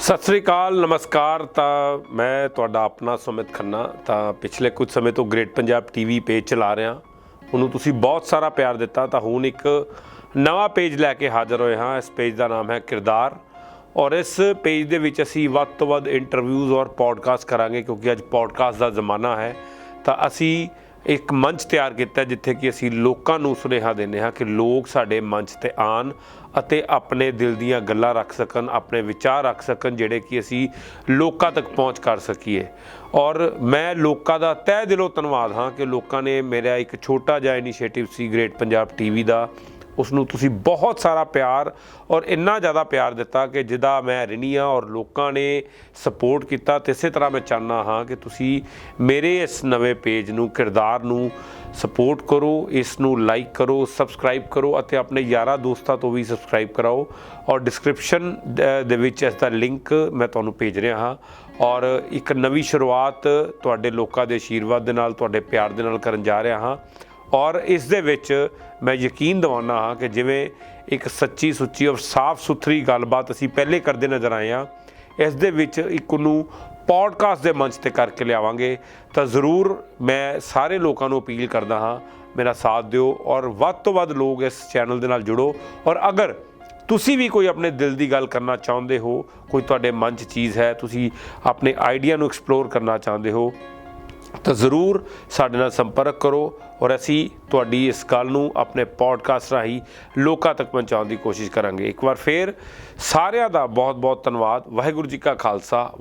ਸਤਿ ਸ੍ਰੀ ਅਕਾਲ, ਨਮਸਕਾਰ। ਤਾਂ ਮੈਂ ਤੁਹਾਡਾ ਆਪਣਾ ਸੁਮਿਤ ਖੰਨਾ। ਤਾਂ ਪਿਛਲੇ ਕੁਝ ਸਮੇਂ ਤੋਂ ਗ੍ਰੇਟ ਪੰਜਾਬ ਟੀਵੀ ਪੇਜ ਚਲਾ ਰਿਹਾ। ਉਹਨੂੰ ਤੁਸੀਂ ਬਹੁਤ ਸਾਰਾ ਪਿਆਰ ਦਿੱਤਾ। ਤਾਂ ਹੁਣ ਇੱਕ ਨਵਾਂ ਪੇਜ ਲੈ ਕੇ ਹਾਜ਼ਰ ਹੋਏ ਹਾਂ। ਇਸ ਪੇਜ ਦਾ ਨਾਮ ਹੈ ਕਿਰਦਾਰ। ਔਰ ਇਸ ਪੇਜ ਦੇ ਵਿੱਚ ਅਸੀਂ ਵੱਧ ਤੋਂ ਵੱਧ ਇੰਟਰਵਿਊਜ਼ ਔਰ ਪੋਡਕਾਸਟ ਕਰਾਂਗੇ, ਕਿਉਂਕਿ ਅੱਜ ਪੋਡਕਾਸਟ ਦਾ ਜ਼ਮਾਨਾ ਹੈ। ਤਾਂ ਅਸੀਂ ਇੱਕ ਮੰਚ ਤਿਆਰ ਕੀਤਾ ਜਿੱਥੇ ਕਿ ਅਸੀਂ ਲੋਕਾਂ ਨੂੰ ਸੁਨੇਹਾ ਦਿੰਦੇ ਹਾਂ ਕਿ ਲੋਕ ਸਾਡੇ ਮੰਚ ਤੇ ਆਣ ਅਤੇ ਆਪਣੇ ਦਿਲ ਦੀਆਂ ਗੱਲਾਂ ਰੱਖ ਸਕਣ, ਆਪਣੇ ਵਿਚਾਰ ਰੱਖ ਸਕਣ, ਜਿਹੜੇ ਕਿ ਅਸੀਂ ਲੋਕਾਂ ਤੱਕ ਪਹੁੰਚ ਕਰ ਸਕੀਏ। ਔਰ ਮੈਂ ਲੋਕਾਂ ਦਾ ਤਹਿ ਦਿਲੋਂ ਧੰਨਵਾਦ ਹਾਂ ਕਿ ਲੋਕਾਂ ਨੇ ਮੇਰਾ ਇੱਕ ਛੋਟਾ ਜਿਹਾ ਇਨੀਸ਼ੀਏਟਿਵ ਸੀ ਗ੍ਰੇਟ ਪੰਜਾਬ ਟੀਵੀ ਦਾ। ਉਸ ਨੂੰ ਤੁਸੀਂ ਬਹੁਤ ਸਾਰਾ ਪਿਆਰ ਔਰ ਇੰਨਾ ਜ਼ਿਆਦਾ ਪਿਆਰ ਦਿੱਤਾ ਕਿ ਜਿਹਦਾ ਮੈਂ ਰਿਣੀ ਹਾਂ ਔਰ ਲੋਕਾਂ ਨੇ ਸਪੋਰਟ ਕੀਤਾ ਤੇ ਇਸੇ ਤਰ੍ਹਾਂ ਮੈਂ ਚਾਹੁੰਦਾ ਹਾਂ ਕਿ ਤੁਸੀਂ ਮੇਰੇ ਇਸ ਨਵੇਂ ਪੇਜ ਨੂੰ, ਕਿਰਦਾਰ ਨੂੰ ਸਪੋਰਟ ਕਰੋ, ਇਸ ਨੂੰ ਲਾਈਕ ਕਰੋ ਸਬਸਕ੍ਰਾਈਬ ਕਰੋ ਅਤੇ ਆਪਣੇ ਯਾਰਾਂ ਦੋਸਤਾਂ ਤੋਂ ਵੀ ਸਬਸਕ੍ਰਾਈਬ ਕਰਾਓ ਔਰ ਡਿਸਕ੍ਰਿਪਸ਼ਨ ਦੇ ਵਿੱਚ ਇਸ ਦਾ ਲਿੰਕ ਮੈਂ ਤੁਹਾਨੂੰ ਭੇਜ ਰਿਹਾ ਹਾਂ ਔਰ ਇੱਕ ਨਵੀਂ ਸ਼ੁਰੂਆਤ ਤੁਹਾਡੇ ਲੋਕਾਂ ਦੇ ਆਸ਼ੀਰਵਾਦ ਦੇ ਨਾਲ, ਤੁਹਾਡੇ ਪਿਆਰ ਦੇ ਨਾਲ ਕਰਨ ਜਾ ਰਿਹਾ ਹਾਂ। ਔਰ ਇਸ ਦੇ ਵਿੱਚ ਮੈਂ ਯਕੀਨ ਦਿਵਾਉਂਦਾ ਹਾਂ ਕਿ ਜਿਵੇਂ ਇੱਕ ਸੱਚੀ ਸੁੱਚੀ ਔਰ ਸਾਫ਼ ਸੁਥਰੀ ਗੱਲਬਾਤ ਅਸੀਂ ਪਹਿਲੇ ਕਰਦੇ ਨਜ਼ਰ ਆਏ ਹਾਂ, ਇਸ ਦੇ ਵਿੱਚ ਇੱਕ ਨੂੰ ਪੋਡਕਾਸਟ ਦੇ ਮੰਚ ਤੇ ਕਰਕੇ ਲਿਆਵਾਂਗੇ। ਤਾਂ ਜ਼ਰੂਰ ਮੈਂ ਸਾਰੇ ਲੋਕਾਂ ਨੂੰ ਅਪੀਲ ਕਰਦਾ ਹਾਂ, ਮੇਰਾ ਸਾਥ ਦਿਓ ਔਰ ਵੱਧ ਤੋਂ ਵੱਧ ਲੋਕ ਇਸ ਚੈਨਲ ਦੇ ਨਾਲ ਜੁੜੋ। ਔਰ ਅਗਰ ਤੁਸੀਂ ਵੀ ਕੋਈ ਆਪਣੇ ਦਿਲ ਦੀ ਗੱਲ ਕਰਨਾ ਚਾਹੁੰਦੇ ਹੋ, ਕੋਈ ਤੁਹਾਡੇ ਮਨ 'ਚ ਚੀਜ਼ ਹੈ, ਤੁਸੀਂ ਆਪਣੇ ਆਈਡੀਆ ਨੂੰ ਐਕਸਪਲੋਰ ਕਰਨਾ ਚਾਹੁੰਦੇ ਹੋ ਤਾਂ ਜ਼ਰੂਰ ਸਾਡੇ ਨਾਲ ਸੰਪਰਕ ਕਰੋ ਔਰ ਅਸੀਂ ਤੁਹਾਡੀ ਇਸ ਗੱਲ ਨੂੰ ਆਪਣੇ ਪੋਡਕਾਸਟ ਰਾਹੀਂ ਲੋਕਾਂ ਤੱਕ ਪਹੁੰਚਾਉਣ ਦੀ ਕੋਸ਼ਿਸ਼ ਕਰਾਂਗੇ। ਇੱਕ ਵਾਰ ਫੇਰ ਸਾਰਿਆਂ ਦਾ ਬਹੁਤ ਬਹੁਤ ਧੰਨਵਾਦ। ਵਾਹਿਗੁਰੂ ਜੀ ਕਾ ਖਾਲਸਾ।